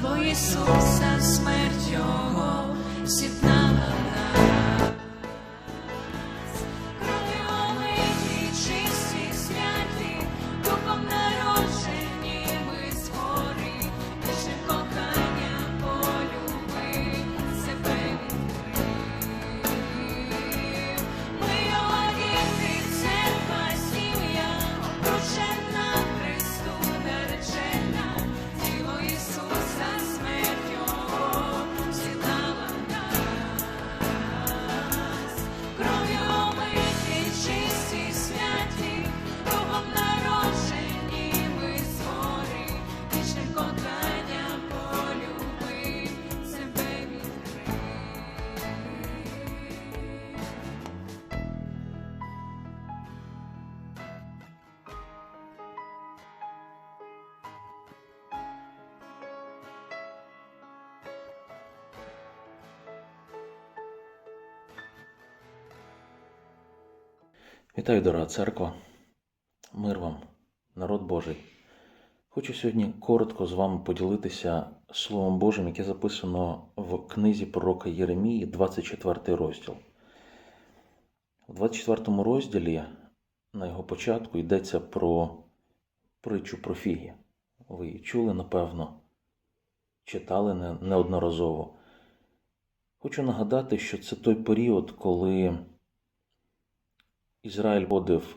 тіло Ісуса, смерть Його Вітаю, дорога церква, мир вам, народ Божий. Хочу сьогодні коротко з вами поділитися Словом Божим, яке записано в книзі пророка Єремії, 24 розділ. У 24 розділі на його початку йдеться про притчу про фіги. Ви її чули, напевно, читали неодноразово. Хочу нагадати, що це той період, коли Ізраїль подив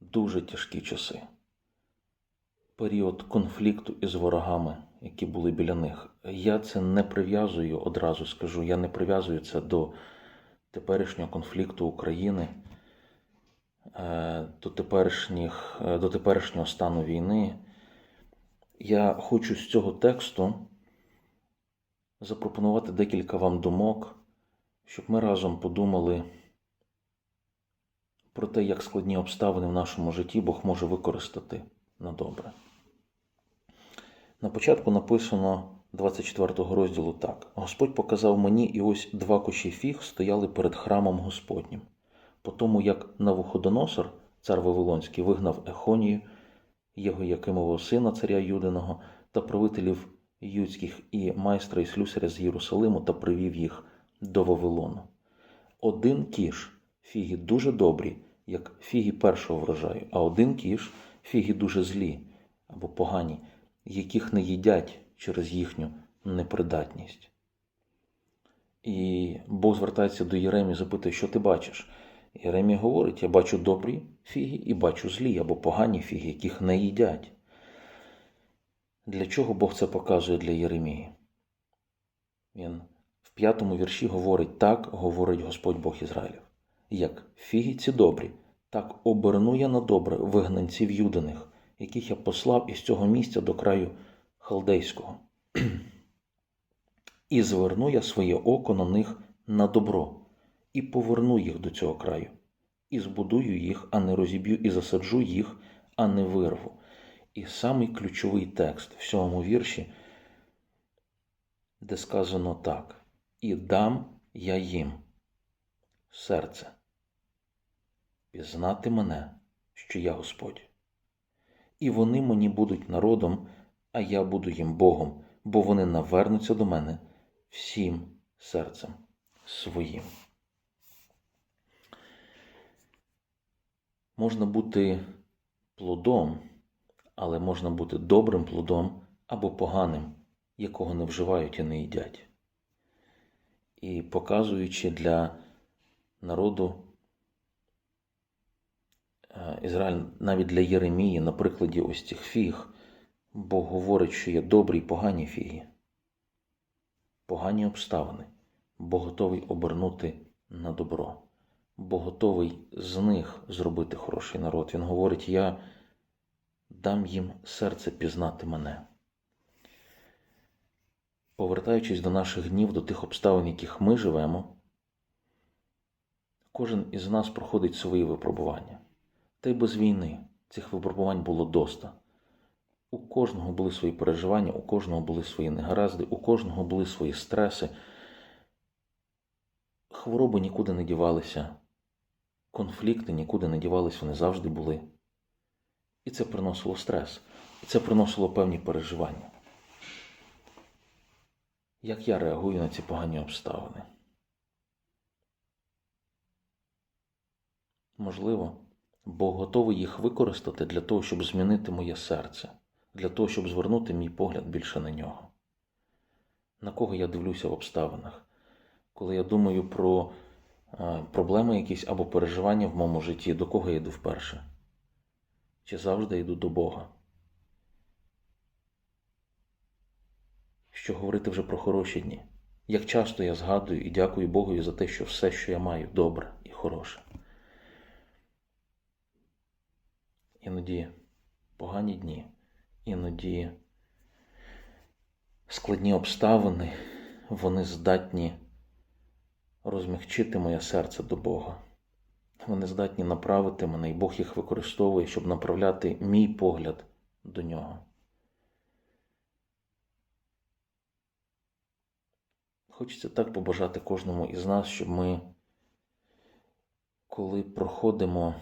дуже тяжкі часи. Період конфлікту із ворогами, які були біля них. Я це не прив'язую, одразу скажу, я не прив'язую це до теперішнього конфлікту України, е, до, теперішніх, е, до теперішнього стану війни. Я хочу з цього тексту запропонувати декілька вам думок, щоб ми разом подумали про те, як складні обставини в нашому житті Бог може використати на добре. На початку написано 24 розділу так: Господь показав мені, і ось два кущі фіг стояли перед храмом Господнім. По тому, як Навуходоносор, цар Вавилонський, вигнав Ехонію, його Якимового сина, царя Юдиного, та правителів юдських і майстра і слюсаря з Єрусалиму та привів їх до Вавилону. Один кіш фіги дуже добрі, як фіги першого врожаю, а один кіш фіги дуже злі або погані, яких не їдять через їхню непридатність. І Бог звертається до Єремії, запитує, що ти бачиш? Єремія говорить: я бачу добрі фіги і бачу злі або погані фіги, яких не їдять. Для чого Бог це показує для Єремії? Він в п'ятому вірші говорить: так говорить Господь Бог Ізраїлів. Як фіги ці добрі, так оберну я на добре вигнанців юдиних, яких я послав із цього місця до краю халдейського. І зверну я своє око на них на добро, і поверну їх до цього краю, і збудую їх, а не розіб'ю, і засаджу їх, а не вирву. І самий ключовий текст в сьомому вірші, де сказано так: І дам я їм серце, пізнати мене, що я Господь. І вони мені будуть народом, а я буду їм Богом, бо вони навернуться до мене всім серцем своїм. Можна бути плодом, але можна бути добрим плодом або поганим, якого не вживають і не їдять. І показуючи для народу Ізраїль, навіть для Єремії, на прикладі ось цих фіг, Бог говорить, що є добрі і погані фіги, погані обставини, Бог готовий обернути на добро. Бог готовий з них зробити хороший народ. Він говорить: Я дам їм серце пізнати мене. Повертаючись до наших днів, до тих обставин, в яких ми живемо, кожен із нас проходить свої випробування. Та й без війни цих випробувань було доста. У кожного були свої переживання, у кожного були свої негаразди, у кожного були свої стреси. Хвороби нікуди не дівалися, конфлікти нікуди не дівались, вони завжди були. І це приносило стрес, і це приносило певні переживання. Як я реагую на ці погані обставини? Можливо, Бог готовий їх використати для того, щоб змінити моє серце, для того, щоб звернути мій погляд більше на нього. На кого я дивлюся в обставинах? Коли я думаю про е, проблеми якісь або переживання в моєму житті, до кого я йду вперше? Чи завжди йду до Бога? Що говорити вже про хороші дні? Як часто я згадую і дякую Богові за те, що все, що я маю, добре і хороше. Іноді погані дні, іноді складні обставини, вони здатні розмягчити моє серце до Бога. Вони здатні направити мене, і Бог їх використовує, щоб направляти мій погляд до нього. Хочеться так побажати кожному із нас, щоб ми, коли проходимо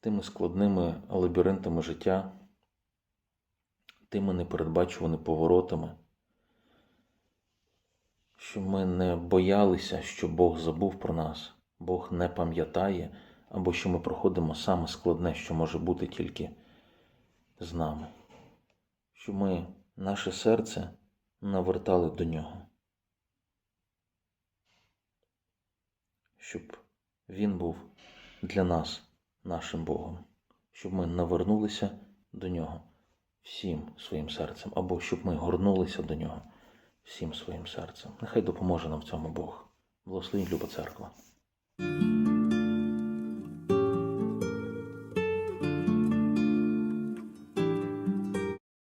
тими складними лабіринтами життя, тими непередбачуваними поворотами, щоб ми не боялися, що Бог забув про нас, Бог не пам'ятає, або що ми проходимо саме складне, що може бути тільки з нами, щоб ми наше серце навертали до нього. Щоб Він був для нас нашим Богом, щоб ми навернулися до нього всім своїм серцем, або щоб ми горнулися до нього всім своїм серцем. Нехай допоможе нам в цьому Бог. Благословіть, люба церква.